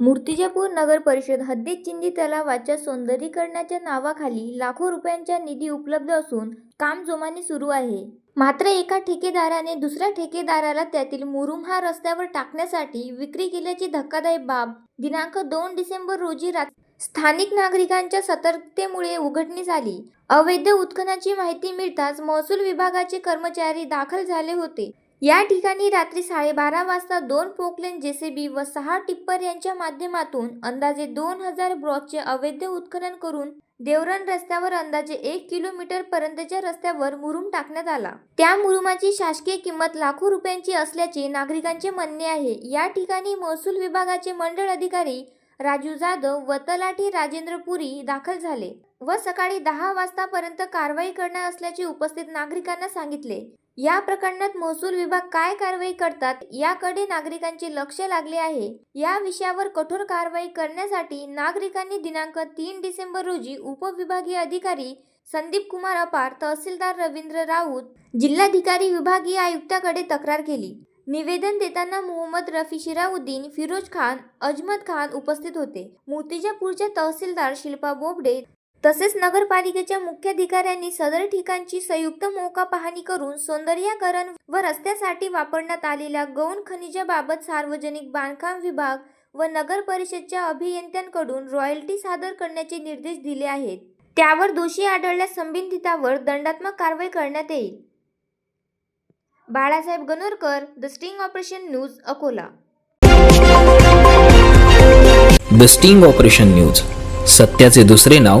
मूर्तिजापूर नगर परिषद हद्दीत चिंदी तलावाच्या सौंदर्यीकरणाच्या नावाखाली लाखो रुपयांचा निधी उपलब्ध असून काम जोमाने सुरू आहे. मात्र एका ठेकेदाराने दुसऱ्या ठेकेदाराला त्यातील मुरुम हा रस्त्यावर टाकण्यासाठी विक्री केल्याची धक्कादायक बाब दिनांक दोन डिसेंबर रोजी रात्री स्थानिक नागरिकांच्या सतर्कतेमुळे उघडणी आली अवैध उत्खनाची माहिती मिळताच महसूल विभागाचे कर्मचारी दाखल झाले होते. या ठिकाणी रात्री साडेबारा वाजता दोन पोकलेन जेसीबी व सहा टिप्पर यांच्या माध्यमातून अंदाजे दोन हजार ब्रॉकचे अवैध उत्खनन करून देवरण रस्त्यावर अंदाजे एक किलोमीटर पर्यंतच्या रस्त्यावर मुरुम टाकण्यात आला. त्या मुरुमाची शासकीय किंमत लाखो रुपयांची असल्याचे नागरिकांचे म्हणणे आहे. या ठिकाणी महसूल विभागाचे मंडळ अधिकारी राजू जाधव व तलाठी राजेंद्र पुरी दाखल झाले व सकाळी दहा वाजतापर्यंत कारवाई करणार असल्याचे उपस्थित नागरिकांना सांगितले. या प्रकरणात महसूल विभाग काय कारवाई करतात याकडे नागरिकांचे लक्ष लागले आहे. या विषयावर कठोर कारवाई करण्यासाठी नागरिकांनी दिनांक तीन डिसेंबर रोजी उपविभागीय अधिकारी संदीप कुमार अपार तहसीलदार रवींद्र राऊत जिल्हाधिकारी विभागीय आयुक्ताकडे तक्रार केली. निवेदन देताना मोहम्मद रफी शिराउद्दीन फिरोज खान अजमत खान उपस्थित होते. मूर्तिजापूरच्या तहसीलदार शिल्पा बोबडे तसेच नगरपालिकेच्या मुख्याधिकाऱ्यांनी सदर ठिकाणची संयुक्त मोका पाहणी करून सौंदर्यीकरण व रस्त्यासाठी वापरण्यात आलेल्या गौण खनिजाबाबत सार्वजनिक बांधकाम विभाग व नगर परिषदच्या अभियंत्यांकडून रॉयल्टी सादर करण्याचे निर्देश दिले आहेत. त्यावर दोषी आढळल्यास संबंधितावर दंडात्मक कारवाई करण्यात येईल. Balasaheb Ganorkar the sting operation news Akola. The sting operation news सत्याचे दुसरे नाव